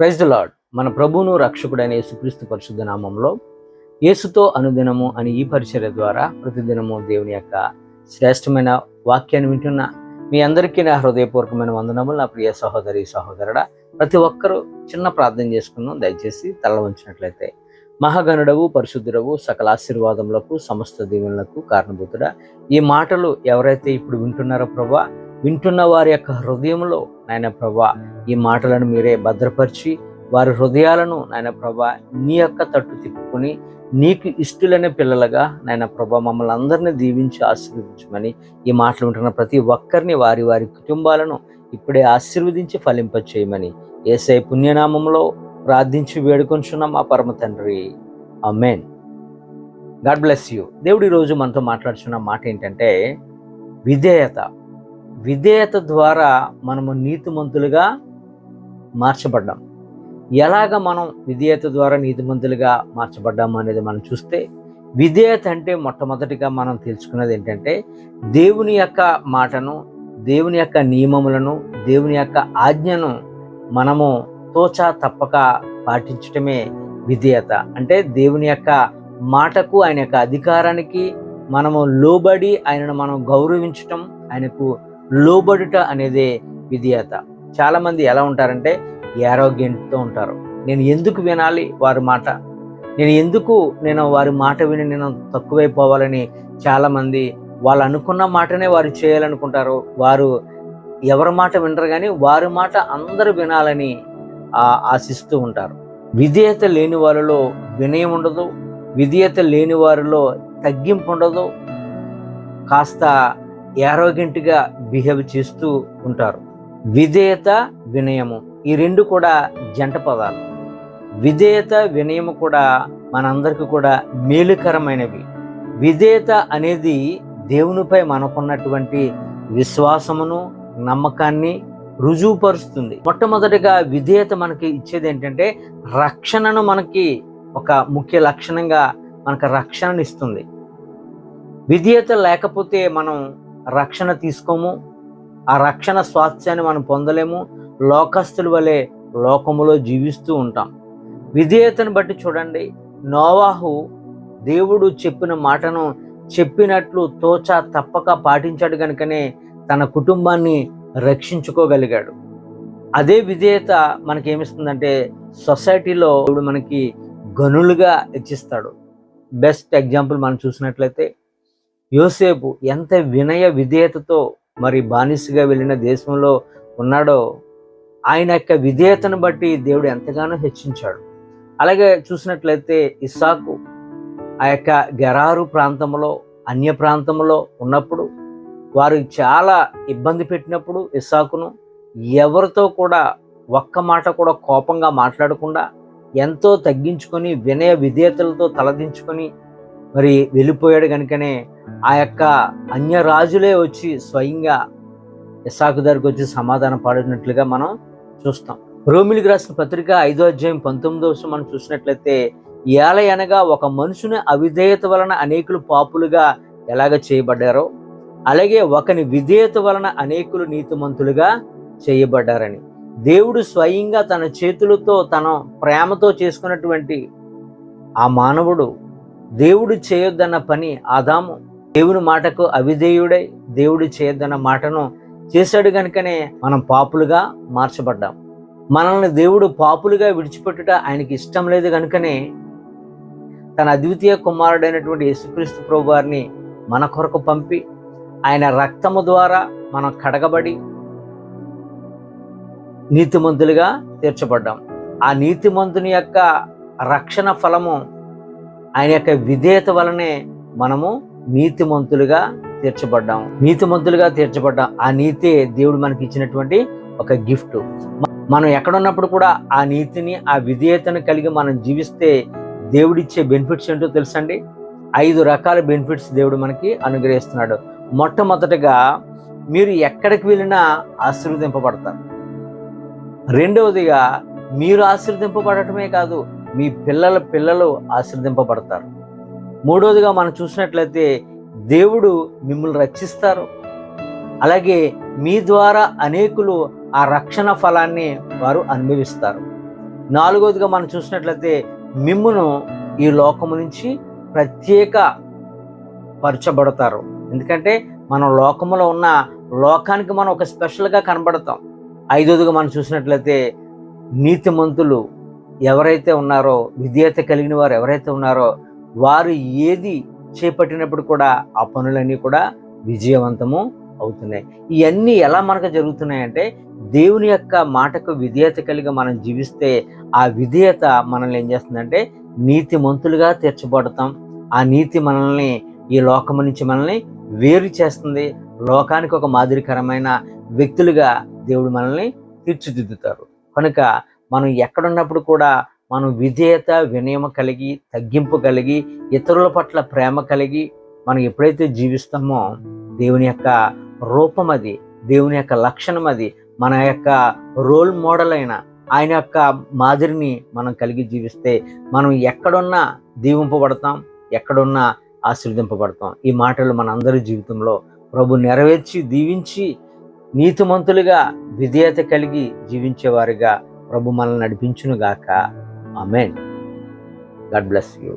Praise the lord మన ప్రభువును రక్షకుడైన యేసుక్రీస్తు పరిశుద్ధ నామంలో యేసుతో అనుదినము అని ఈ పరిచర్య ద్వారా ప్రతిదినము దేవుని యొక్క శ్రేష్టమైన వాక్యాన్ని వింటున్న మీ అందరికీ నా హృదయపూర్వకమైన వందనములు. నా ప్రియ సహోదరి సహోదరుడా ప్రతి ఒక్కరూ చిన్న ప్రార్థన చేసుకున్నాం దయచేసి తల ఉంచినట్లయితే మహాగణుడవు పరిశుద్ధుడవు సకల ఆశీర్వాదములకు సమస్త దీవెనలకు కారణభూతుడ. ఈ మాటలు ఎవరైతే ఇప్పుడు వింటున్నారో ప్రభా వింటున్న వారి యొక్క హృదయంలో నాయన ప్రభా ఈ మాటలను మీరే భద్రపరిచి వారి హృదయాలను నాయన ప్రభా నీ యొక్క తట్టు తిప్పుకొని నీకు ఇష్టలైన పిల్లలుగా నాయన ప్రభా మమ్మల్ని అందరినీ దీవించి ఆశీర్వదించమని ఈ మాటలు వింటున్న ప్రతి ఒక్కరిని వారి వారి కుటుంబాలను ఇప్పుడే ఆశీర్వదించి ఫలింప చేయమని ఏసై పుణ్యనామంలో ప్రార్థించి వేడుకొంచున్నాం మా పరమ తండ్రి. Amen God bless you. దేవుడు ఈరోజు మనతో మాట్లాడుచున్న మాట ఏంటంటే విధేయత. విధేయత ద్వారా మనము నీతిమంతులుగా మార్చబడ్డాం. ఎలాగ మనం విధేయత ద్వారా నీతిమంతులుగా మార్చబడ్డాము అనేది మనం చూస్తే విధేయత అంటే మొట్టమొదటిగా మనం తెలుసుకున్నది ఏంటంటే దేవుని యొక్క మాటను దేవుని యొక్క నియమములను దేవుని యొక్క ఆజ్ఞను మనము తోచా తప్పక పాటించటమే విధేయత. అంటే దేవుని యొక్క మాటకు ఆయన యొక్క అధికారానికి మనము లోబడి ఆయనను మనం గౌరవించటం ఆయనకు లోబడుట అనేదే విధేయత. చాలామంది ఎలా ఉంటారంటే ఆరోగ్యంతో ఉంటారు. నేను ఎందుకు వినాలి వారి మాట? నేను ఎందుకు నేను వారి మాట విని నేను తక్కువైపోవాలని చాలామంది వాళ్ళు అనుకున్న మాటనే వారు చేయాలనుకుంటారు. వారు ఎవరి మాట వినరు కానీ వారి మాట అందరూ వినాలని ఆశిస్తూ ఉంటారు. విధేయత లేని వారిలో వినయం ఉండదు. విధేయత లేని వారిలో తగ్గింపు ఉండదు. కాస్త యారోగెంట్గా బిహేవ్ చేస్తూ ఉంటారు. విధేయత వినయము ఈ రెండు కూడా జంట పదాలు. విధేయత వినయము కూడా మనందరికీ కూడా మేలుకరమైనవి. విధేయత అనేది దేవునిపై మనకున్నటువంటి విశ్వాసమును నమ్మకాన్ని రుజువుపరుస్తుంది. మొట్టమొదటిగా విధేయత మనకి ఇచ్చేది ఏంటంటే రక్షణను మనకి ఒక ముఖ్య లక్షణంగా మనకు రక్షణను ఇస్తుంది విధేయత లేకపోతే మనం రక్షణ తీసుకోము. ఆ రక్షణ స్వాస్థ్యాన్ని మనం పొందలేము. లోకస్తుల వలె లోకములో జీవిస్తూ ఉంటాం. విధేయతను బట్టి చూడండి. నోవాహు దేవుడు చెప్పిన మాటను చెప్పినట్లు తోచా తప్పక పాటించాడు కనుకనే తన కుటుంబాన్ని రక్షించుకోగలిగాడు. అదే విధేయత మనకేమిస్తుందంటే సొసైటీలో దేవుడు మనకి గనులుగా హెచ్చిస్తాడు. బెస్ట్ ఎగ్జాంపుల్ మనం చూసినట్లయితే యోసేపు ఎంత వినయ విధేయతతో మరి బానిసగా వెళ్ళిన దేశంలో ఉన్నాడో ఆయన యొక్క విధేయతను బట్టి దేవుడు ఎంతగానో హెచ్చించాడు. అలాగే చూసినట్లయితే ఇస్సాకు ఆ యొక్క గెరారు ప్రాంతంలో అన్య ప్రాంతంలో ఉన్నప్పుడు వారు చాలా ఇబ్బంది పెట్టినప్పుడు ఇస్సాకును ఎవరితో కూడా ఒక్క మాట కూడా కోపంగా మాట్లాడకుండా ఎంతో తగ్గించుకొని వినయ విధేయతలతో తలదించుకొని మరి వెళ్ళిపోయాడు కనుకనే ఆ యొక్క అన్య రాజులే వచ్చి స్వయంగా ఇసాకు దగ్గరకు వచ్చి సమాధానం పాడినట్లుగా మనం చూస్తాం. రోమిలికి రాసిన పత్రిక ఐదో అధ్యాయం పంతొమ్మిదో వర్షం మనం చూసినట్లయితే ఏల అనగా ఒక మనుషుని అవిధేయత వలన అనేకులు పాపులుగా ఎలాగ చేయబడ్డారో అలాగే ఒకని విధేయత వలన అనేకులు నీతిమంతులుగా చేయబడ్డారని. దేవుడు స్వయంగా తన చేతులతో తన ప్రేమతో చేసుకున్నటువంటి ఆ మానవుడు దేవుడు చేయొద్దన్న పని ఆదాము. దేవుని మాటకు అవిధేయుడై దేవుడు చేయొద్దన్న మాటను చేశాడు కనుకనే మనం పాపులుగా మార్చబడ్డాం. మనల్ని దేవుడు పాపులుగా విడిచిపెట్టుట ఆయనకి ఇష్టం లేదు కనుకనే తన అద్వితీయ కుమారుడైనటువంటి యేసుక్రీస్తు ప్రభు వారిని మన కొరకు పంపి ఆయన రక్తము ద్వారా మనం కడగబడి నీతిమంతులుగా తీర్చబడ్డాం. ఆ నీతిమంతుని యొక్క రక్షణ ఫలము ఆయన యొక్క విధేయత వలనే మనము నీతిమంతులుగా తీర్చబడ్డాం. నీతిమంతులుగా తీర్చబడ్డాం. ఆ నీతే దేవుడు మనకి ఇచ్చినటువంటి ఒక గిఫ్ట్. మనం ఎక్కడున్నప్పుడు కూడా ఆ నీతిని ఆ విధేయతను కలిగి మనం జీవిస్తే దేవుడిచ్చే బెనిఫిట్స్ ఏంటో తెలుసండి? ఐదు రకాల బెనిఫిట్స్ దేవుడు మనకి అనుగ్రహిస్తున్నాడు. మొట్టమొదటగా మీరు ఎక్కడికి వెళ్ళినా ఆశీర్వదింపబడతారు. రెండవదిగా మీరు ఆశీర్వదింపబడటమే కాదు మీ పిల్లల పిల్లలు ఆశ్రదింపబడతారు. మూడవదిగా మనం చూసినట్లయితే దేవుడు మిమ్మల్ని రక్షిస్తారు. అలాగే మీ ద్వారా అనేకులు ఆ రక్షణ ఫలాన్ని వారు అనుభవిస్తారు. నాలుగవదిగా మనం చూసినట్లయితే మిమ్మును ఈ లోకము నుంచి ప్రత్యేక పరచబడతారు. ఎందుకంటే మనం లోకములో ఉన్న లోకానికి మనం ఒక స్పెషల్గా కనబడతాం. ఐదవదిగా మనం చూసినట్లయితే నీతిమంతులు ఎవరైతే ఉన్నారో విధేయత కలిగిన వారు ఎవరైతే ఉన్నారో వారు ఏది చేపట్టినప్పుడు కూడా ఆ పనులన్నీ కూడా విజయవంతము అవుతున్నాయి. ఇవన్నీ ఎలా మనకు జరుగుతున్నాయంటే దేవుని యొక్క మాటకు విధేయత కలిగి మనం జీవిస్తే ఆ విధేయత మనల్ని ఏం చేస్తుందంటే నీతిమంతులుగా తీర్చబడతాం. ఆ నీతి మనల్ని ఈ లోకము నుంచి మనల్ని వేరు చేస్తుంది. లోకానికి ఒక మాదిరికరమైన వ్యక్తులుగా దేవుడు మనల్ని తీర్చిదిద్దుతారు. కనుక మనం ఎక్కడున్నప్పుడు కూడా మనం విధేయత వినయం కలిగి తగ్గింపు కలిగి ఇతరుల పట్ల ప్రేమ కలిగి మనం ఎప్పుడైతే జీవిస్తామో దేవుని యొక్క రూపం అది దేవుని యొక్క లక్షణం అది మన యొక్క రోల్ మోడల్ అయిన ఆయన యొక్క మాదిరిని మనం కలిగి జీవిస్తే మనం ఎక్కడున్నా దీవింపబడతాం ఎక్కడున్నా ఆశీర్వదింపబడతాం. ఈ మాటలు మన అందరి జీవితంలో ప్రభు నెరవేర్చి దీవించి నీతిమంతులుగా విధేయత కలిగి జీవించేవారిగా ప్రభు మనల్ని నడిపించునుగాక. ఆమెన్. God bless you.